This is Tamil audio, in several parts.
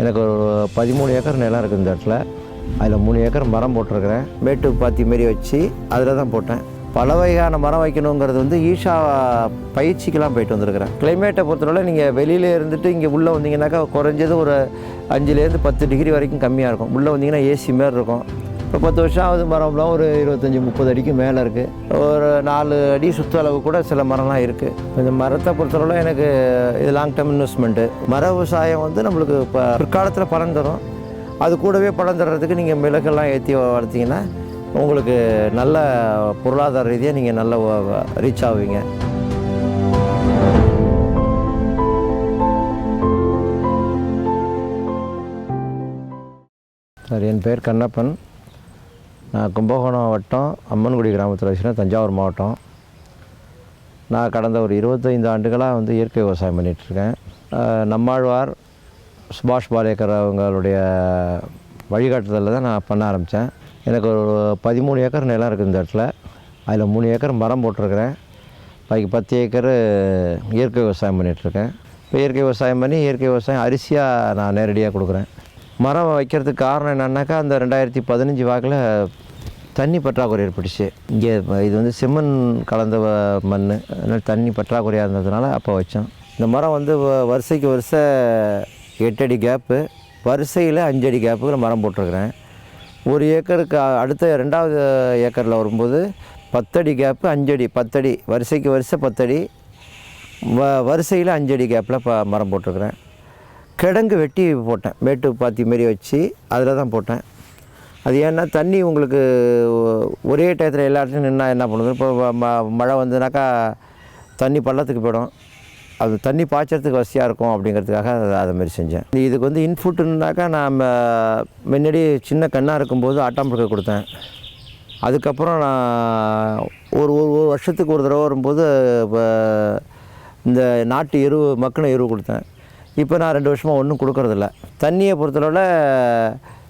எனக்கு ஒரு பதிமூணு ஏக்கர் நிலம் இருக்குது இந்த இடத்துல. அதில் மூணு ஏக்கர் மரம் போட்டிருக்கிறேன். மேட்டு பாத்தி மாரி வச்சு அதில் தான் போட்டேன். பல வகையான மரம் வைக்கணுங்கிறது வந்து ஈஷா பயிற்சிக்கெலாம் போயிட்டு வந்திருக்கிறேன். கிளைமேட்டை பொறுத்தவரை நீங்கள் வெளியில் இருந்துட்டு இங்கே உள்ளே வந்தீங்கன்னாக்கா குறைஞ்சது ஒரு அஞ்சுலேருந்து பத்து டிகிரி வரைக்கும் கம்மியாக இருக்கும். உள்ளே வந்தீங்கன்னா ஏசி மாரி இருக்கும். இப்போ பத்து வருஷம் ஆகுது மரம்லாம் ஒரு இருபத்தஞ்சி முப்பது அடிக்கு மேலே இருக்குது ஒரு நாலு அடி சுற்று அளவு கூட சில மரம்லாம் இருக்குது இந்த மரத்தை பொறுத்தளவு எனக்கு இது லாங் டேர்ம் இன்வெஸ்ட்மெண்ட்டு மர விவசாயம் வந்து நம்மளுக்கு இப்போ பிற்காலத்தில் பலன் தரும். அது கூடவே பலன் தர்றதுக்கு நீங்கள் மிளகெல்லாம் ஏற்றி வளர்த்தீங்கன்னா உங்களுக்கு நல்ல பொருளாதார ரீதியாக நீங்கள் நல்ல ரீச் ஆவீங்க. சார் என் பேர் கண்ணப்பன். நான் கும்பகோணம் வட்டம் அம்மன்குடி கிராமத்தில் வச்சுருக்கேன் தஞ்சாவூர் மாவட்டம். நான் கடந்த ஒரு இருபத்தைந்து ஆண்டுகளாக வந்து இயற்கை விவசாயம் பண்ணிகிட்ருக்கேன் நம்மாழ்வார் சுபாஷ் பாலேக்கர் அவங்களுடைய வழிகாட்டுதலில் தான் நான் பண்ண ஆரம்பித்தேன் எனக்கு ஒரு பதிமூணு ஏக்கர் நிலம் இருக்குது இந்த இடத்துல. அதில் மூணு ஏக்கர் மரம் போட்டிருக்கிறேன். பாக்கி பத்து ஏக்கர் இயற்கை விவசாயம் பண்ணிகிட்ருக்கேன் இப்போ இயற்கை விவசாயம் பண்ணி இயற்கை விவசாயம் அரிசியாக நான் நேரடியாக கொடுக்குறேன். மரம் வைக்கிறதுக்கு காரணம் என்னன்னாக்கா அந்த ரெண்டாயிரத்தி பதினஞ்சு வாக்கில் தண்ணி பற்றாக்குறை ஏற்பட்டுச்சு. இங்கே இது வந்து செம்மண் கலந்த மண். அதனால் தண்ணி பற்றாக்குறையாக இருந்ததுனால அப்போ வச்சோம். இந்த மரம் வந்து வ- வரிசைக்கு வருஷ எட்டடி கேப்பு வரிசையில் அஞ்சடி கேப்புக்கு மரம் போட்டிருக்கிறேன். ஒரு ஏக்கருக்கு அடுத்த ரெண்டாவது ஏக்கரில் வரும்போது பத்தடி கேப்பு அஞ்சடி பத்தடி. வரிசைக்கு வரிசை பத்தடி. வ வரிசையில் அஞ்சடி கேப்பில் ப மரம் போட்டிருக்கிறேன். கிடங்கு வெட்டி போட்டேன். மேட்டு பாத்தி மாரி வச்சு அதில் தான் போட்டேன். அது ஏன்னா தண்ணி உங்களுக்கு ஒ- ஒரே டயத்தில் எல்லா இடத்துலையும் நின்னா என்ன பண்ணுது? இப்போ ம- மழை வந்ததுனாக்கா தண்ணி பள்ளத்துக்கு போயிடும். அது தண்ணி பாய்ச்சறதுக்கு வசதியாக இருக்கும் அப்படிங்கிறதுக்காக அதை அதை மாதிரி செஞ்சேன். இதுக்கு வந்து இன்ஃபுட்டுனாக்கா நான் முன்னாடி சின்ன கண்ணாக இருக்கும்போது ஆட்டாம்புழுக்க கொடுத்தேன். அதுக்கப்புறம் நான் ஒரு ஒரு ஒரு வருஷத்துக்கு ஒரு தடவை வரும்போது இப்போ இந்த நாட்டு எருவு மக்கின எருவு கொடுத்தேன். இப்போ நான் ரெண்டு வருஷமாக ஒன்றும் கொடுக்கறதில்ல. தண்ணியை பொறுத்தளவில்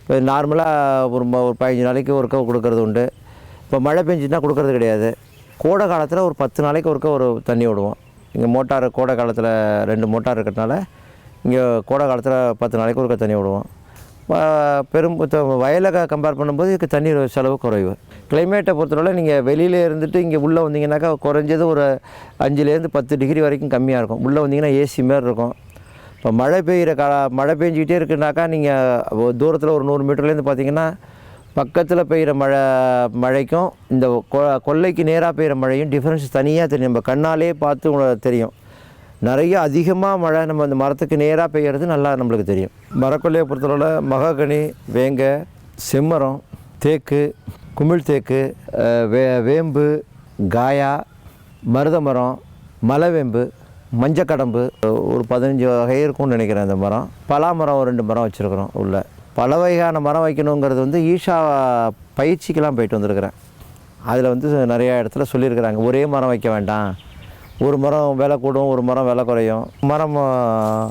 இப்போ நார்மலாக ஒரு ஒரு பதினஞ்சு நாளைக்கு ஒருக்கா கொடுக்கறது உண்டு. இப்போ மழை பெஞ்சுன்னா கொடுக்கறது கிடையாது. கோடை காலத்தில் ஒரு பத்து நாளைக்கு ஒருக்கா ஒரு தண்ணி விடுவோம். இங்கே மோட்டார் கோடை காலத்தில் ரெண்டு மோட்டார் இருக்கிறதுனால இங்கே கோடை காலத்தில் பத்து நாளைக்கு ஒருக்கா தண்ணி விடுவோம். பெரும் த- வயலை கம்பேர் பண்ணும்போது இதுக்கு தண்ணி செலவு குறைவு. கிளைமேட்டை பொறுத்தவரை நீங்கள் வெளியில் இருந்துட்டு இங்கே உள்ளே வந்தீங்கன்னாக்கா குறைஞ்சது ஒரு அஞ்சுலேருந்து பத்து டிகிரி வரைக்கும் கம்மியாக இருக்கும். உள்ளே வந்தீங்கன்னா ஏசி மாரி இருக்கும். இப்போ மழை பெய்கிற கால மழை பெஞ்சிக்கிட்டே இருக்குனாக்கா நீங்கள் தூரத்தில் ஒரு நூறு மீட்டர்லேருந்து பார்த்தீங்கன்னா பக்கத்தில் பெய்கிற மழை மழைக்கும் இந்த கொ- கொல்லைக்கு நேராக பெய்கிற மழையும் டிஃப்ரென்ஸ் தனியாக தெரியும். நம்ம கண்ணாலே பார்த்து உங்களுக்கு தெரியும். நிறைய அதிகமாக மழை நம்ம அந்த மரத்துக்கு நேராக பெய்கிறது நல்லா நம்மளுக்கு தெரியும். மரக்கொல்லையை பொறுத்தளவில் மகாகனி வேங்க செம்மரம் தேக்கு குமிழ் தேக்கு வே வேம்பு காயா மருத மரம் மலைவேம்பு மஞ்சக்கடம்பு ஒரு பதினஞ்சு வகை இருக்கும்னு நினைக்கிறேன் இந்த மரம். பலா மரம் ஒரு ரெண்டு மரம் வச்சுருக்குறோம் உள்ளே. பல வகையான மரம் வைக்கணுங்கிறது வந்து ஈஷா பயிற்சிக்கெலாம் போயிட்டு வந்திருக்கிறேன். அதில் வந்து நிறையா இடத்துல சொல்லியிருக்கிறாங்க ஒரே மரம் வைக்க வேண்டாம். ஒரு மரம் விலை கூடும் ஒரு மரம் விலை குறையும். மரம்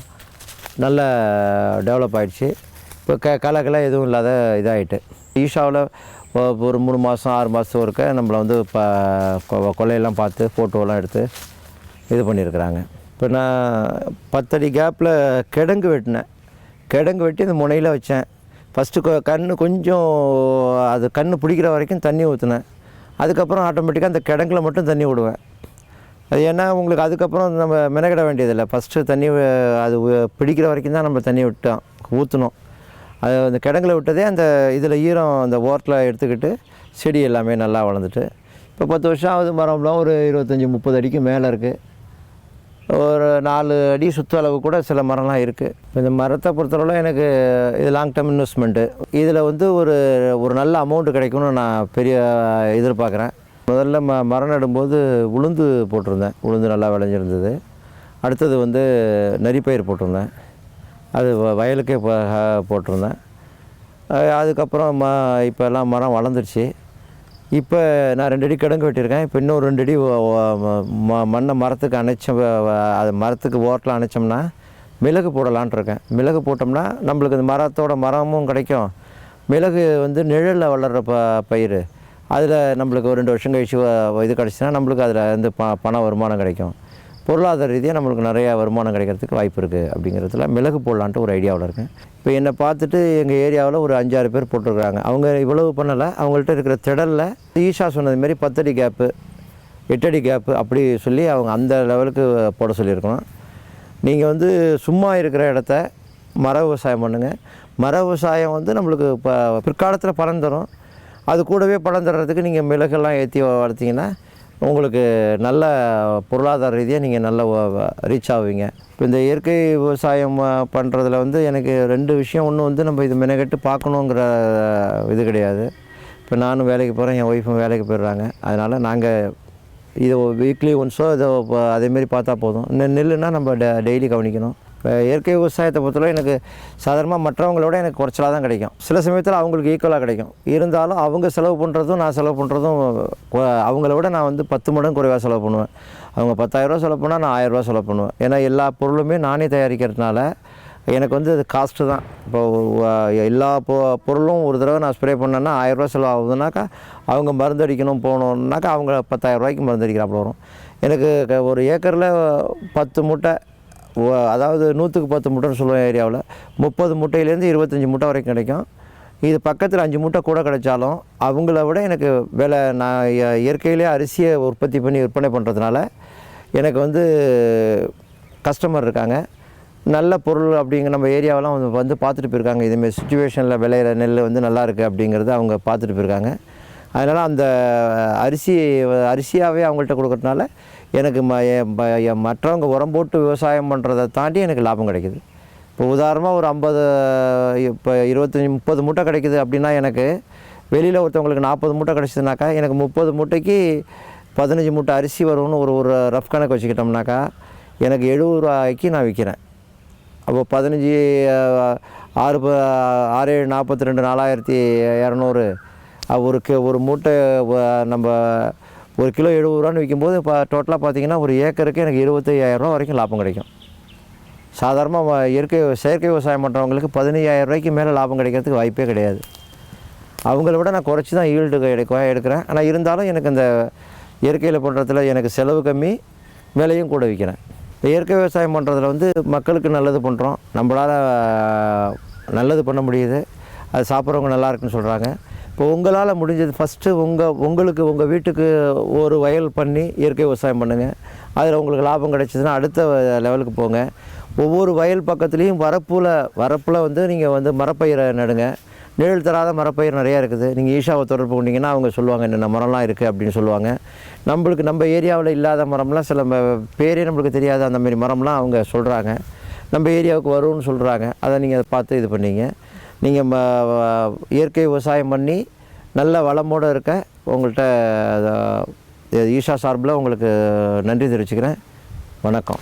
நல்ல டெவலப் ஆகிடுச்சு இப்போ க கலக்கலை எதுவும் இல்லாத இதாகிட்டு ஈஷாவில் ஒரு மூணு மாதம் ஆறு மாதம் ஒருக்க நம்மளை வந்து இப்போ கொ- கொள்ளையெல்லாம் பார்த்து ஃபோட்டோலாம் எடுத்து இது பண்ணியிருக்கிறாங்க. இப்போ நான் பத்தடி கேப்பில் கிடங்கு வெட்டினேன். கிடங்கு வெட்டி அந்த முனையில் வச்சேன். ஃபஸ்ட்டு கண் கொஞ்சம் அது கண் பிடிக்கிற வரைக்கும் தண்ணி ஊற்றினேன் அதுக்கப்புறம் ஆட்டோமேட்டிக்காக அந்த கிடங்குல மட்டும் தண்ணி விடுவேன். அது ஏன்னா உங்களுக்கு அதுக்கப்புறம் நம்ம மெனக்கிட வேண்டியதில்லை. ஃபஸ்ட்டு தண்ணி அது பிடிக்கிற வரைக்கும் தான் நம்ம தண்ணி விட்டோம் ஊற்றணும் அது அந்த கிடங்குல விட்டதே அந்த இதில் ஈரம் அந்த ஓரத்தில் எடுத்துக்கிட்டு செடி எல்லாமே நல்லா வளர்ந்துட்டு. இப்போ பத்து வருஷம் ஆகுது மரம்லாம். ஒரு இருபத்தஞ்சி முப்பது அடிக்கு மேலே இருக்குது ஒரு நாலு அடி சுற்றளவு கூட சில மரம்லாம் இருக்குது இந்த மரத்தை பொறுத்தளவு எனக்கு இது லாங் டேர்ம் இன்வெஸ்ட்மெண்ட்டு இதில் வந்து ஒரு ஒரு நல்ல அமௌண்ட்டு கிடைக்கும்னு நான் பெரிய எதிர்பார்க்குறேன். முதல்ல ம மரம் நடும்போது உளுந்து போட்டிருந்தேன். உளுந்து நல்லா விளைஞ்சிருந்தது. அடுத்தது வந்து நரிப்பயிர் போட்டிருந்தேன். அது வ- வயலுக்கே போட்டிருந்தேன். அதுக்கப்புறம் ம இப்போ எல்லாம் மரம் வளர்ந்துருச்சு. இப்போ நான் ரெண்டு அடி கிடங்கு வெட்டியிருக்கேன். இப்போ இன்னும் ரெண்டு அடி ம- மண்ணை மரத்துக்கு அணைச்ச அது மரத்துக்கு ஓரத்தில் அணைச்சோம்னா மிளகு போடலான்ட்டு இருக்கேன். மிளகு போட்டோம்னா நம்மளுக்கு இந்த மரத்தோட மரமும் கிடைக்கும். மிளகு வந்து நிழலில் வளர்கிற ப பயிர். அதில் நம்மளுக்கு ஒரு ரெண்டு வருஷம் கழிச்சு இது கிடச்சின்னா நம்மளுக்கு அதில் வந்து ப பண வருமானம் கிடைக்கும். பொருளாதார ரீதியாக நம்மளுக்கு நிறையா வருமானம் கிடைக்கிறதுக்கு வாய்ப்பு இருக்குது அப்படிங்கிறதுல மிளகு போடலான்ட்டு ஒரு ஐடியாவில் இருக்கேன். இப்போ என்னை பார்த்துட்டு எங்கள் ஏரியாவில் ஒரு அஞ்சாறு பேர் போட்டிருக்கிறாங்க. அவங்க இவ்வளவு பண்ணலை. அவங்கள்ட்ட இருக்கிற திடலில் ஈஷா சொன்னது மாதிரி பத்தடி கேப்பு எட்டடி கேப்பு அப்படி சொல்லி அவங்க அந்த லெவலுக்கு போட சொல்லியிருக்கோம் நீங்கள் வந்து சும்மா இருக்கிற இடத்த மர விவசாயம் பண்ணுங்கள் மர விவசாயம் வந்து நம்மளுக்கு இப்போ பிற்காலத்தில் பலன் தரும். அது கூடவே பலன் தர்றதுக்கு நீங்கள் மிளகெல்லாம் ஏற்றி வளர்த்திங்கன்னா உங்களுக்கு நல்ல பொருளாதார ரீதியாக நீங்கள் நல்ல ரீச் ஆவீங்க. இப்போ இந்த இயற்கை விவசாயம் பண்ணுறதுல வந்து எனக்கு ரெண்டு விஷயம். ஒன்று வந்து நம்ம இது மெனகெட்டு பார்க்கணுங்கிற இது கிடையாது. இப்போ நானும் வேலைக்கு போகிறேன் என் ஒய்ஃபும் வேலைக்கு போயிடுறாங்க. அதனால் நாங்கள் இதை வீக்லி ஒன்ஸோ இதை அதேமாரி பார்த்தா போதும். இன்னும் நெல்லுனா நம்ம டெ டெய்லி கவனிக்கணும். இப்போ இயற்கை விவசாயத்தை பொறுத்தவரை எனக்கு சாதாரணமாக மற்றவங்களோட எனக்கு குறைச்சலாக தான் கிடைக்கும். சில சமயத்தில் அவங்களுக்கு ஈக்குவலாக கிடைக்கும். இருந்தாலும் அவங்க செலவு பண்ணுறதும் நான் செலவு பண்ணுறதும் அவங்கள விட நான் வந்து பத்து மடங்கு குறைவாக செலவு பண்ணுவேன். அவங்க பத்தாயிரரூவா செலவு பண்ணால் நான் ஆயிரரூவா செலவு பண்ணுவேன். ஏன்னா எல்லா பொருளுமே நானே தயாரிக்கிறதுனால எனக்கு வந்து அது காஸ்ட்டு தான். இப்போ எல்லா பொ பொருளும் ஒரு தடவை நான் ஸ்ப்ரே பண்ணேன்னா ஆயிரரூவா செலவு ஆகுதுனாக்கா அவங்க மருந்து அடிக்கணும் போகணுன்னாக்கா அவங்க பத்தாயிரரூவாய்க்கு மருந்து அடிக்கிறாப்புல வரும். எனக்கு ஒரு ஏக்கரில் பத்து மூட்டை அதாவது நூற்றுக்கு பத்து மூட்டைன்னு சொல்லுவேன் ஏரியாவில். முப்பது மூட்டையிலேருந்து இருபத்தஞ்சி மூட்டை வரைக்கும் கிடைக்கும். இது பக்கத்தில் அஞ்சு மூட்டை கூட கிடைச்சாலும் அவங்கள விட எனக்கு விலை நான் இயற்கையிலே அரிசியை உற்பத்தி பண்ணி விற்பனை பண்ணுறதுனால எனக்கு வந்து கஸ்டமர் இருக்காங்க. நல்ல பொருள் அப்படிங்கிற நம்ம ஏரியாவெல்லாம் வந்து வந்து பார்த்துட்டு போயிருக்காங்க. இதுமாரி சுச்சுவேஷனில் விளையிற நெல் வந்து நல்லா இருக்குது அப்படிங்கிறத அவங்க பார்த்துட்டு போயிருக்காங்க. அதனால் அந்த அரிசி அரிசியாகவே அவங்கள்ட்ட கொடுக்குறதுனால எனக்கு ம எ- ப- எ- மற்றவங்க உரம் போட்டு விவசாயம் பண்ணுறதை தாண்டி எனக்கு லாபம் கிடைக்குது. இப்போ உதாரணமாக ஒரு ஐம்பது இப்போ இருபத்தஞ்சி முப்பது மூட்டை கிடைக்குது அப்படின்னா எனக்கு வெளியில் ஒருத்தவங்களுக்கு நாற்பது மூட்டை கிடச்சிதுனாக்கா எனக்கு முப்பது மூட்டைக்கு பதினஞ்சு மூட்டை அரிசி வரும்னு ஒரு ஒரு ரஃப் கணக்கு வச்சுக்கிட்டோம்னாக்கா எனக்கு எழுபது ரூபாய்க்கு நான் விற்கிறேன் அப்போ பதினஞ்சு ஆறு ப- ஆறு ஏழு நாற்பத்தி ரெண்டு நாலாயிரத்தி இரநூறு ஒரு ஒரு மூட்டை நம்ம ஒரு கிலோ எழுபது ரூபான்னு விற்கும்போது இப்போ டோட்டலாக பார்த்தீங்கன்னா ஒரு ஏக்கருக்கு எனக்கு இருபத்தையாயிரரூவா வரைக்கும் லாபம் கிடைக்கும். சாதாரணமாக இயற்கை செயற்கை விவசாயம் பண்ணுறவங்களுக்கு பதினையாயிரம் ரூபாய்க்கு மேலே லாபம் கிடைக்கிறதுக்கு வாய்ப்பே கிடையாது. அவங்கள விட நான் குறைச்சி தான் ஈல்டு எடுக்க எடுக்கிறேன். ஆனால் இருந்தாலும் எனக்கு இந்த இயற்கையில் பண்ணுறதுல எனக்கு செலவு கம்மி விலையும் கூட விற்கிறேன் இயற்கை விவசாயம் பண்ணுறதுல வந்து மக்களுக்கு நல்லது பண்ணுறோம் நம்மளால் நல்லது பண்ண முடியுது. அது சாப்பிட்றவங்க நல்லா இருக்குன்னு சொல்கிறாங்க இப்போ உங்களால் முடிஞ்சது ஃபஸ்ட்டு உங்கள் உங்களுக்கு உங்கள் வீட்டுக்கு ஒரு வயல் பண்ணி இயற்கை விவசாயம் பண்ணுங்கள் அதில் உங்களுக்கு லாபம் கிடைச்சதுன்னா அடுத்த லெவலுக்கு போங்க. ஒவ்வொரு வயல் பக்கத்துலேயும் வரப்பில் வரப்பில் வந்து நீங்கள் வந்து மரப்பயிரை நடுங்க. நிழல் தராத மரப்பயிர் நிறையா இருக்குது. நீங்கள் ஈஷாவை தொடர்பு கொண்டீங்கன்னா அவங்க சொல்லுவாங்க என்னென்ன மரம்லாம் இருக்குது அப்படின்னு சொல்லுவாங்க. நம்மளுக்கு நம்ம ஏரியாவில் இல்லாத மரம்லாம் சில பேரே நம்மளுக்கு தெரியாத. அந்தமாரி மரம்லாம் அவங்க சொல்கிறாங்க நம்ம ஏரியாவுக்கு வரும்னு சொல்கிறாங்க அதை நீங்கள் அதை பார்த்து இது பண்ணீங்க. நீங்கள் ம இயற்கை விவசாயம் பண்ணி நல்ல வளமோடு இருக்க உங்கள்கிட்ட ஈஷா சார்பில் உங்களுக்கு நன்றி தெரிவிச்சுக்கிறேன். வணக்கம்.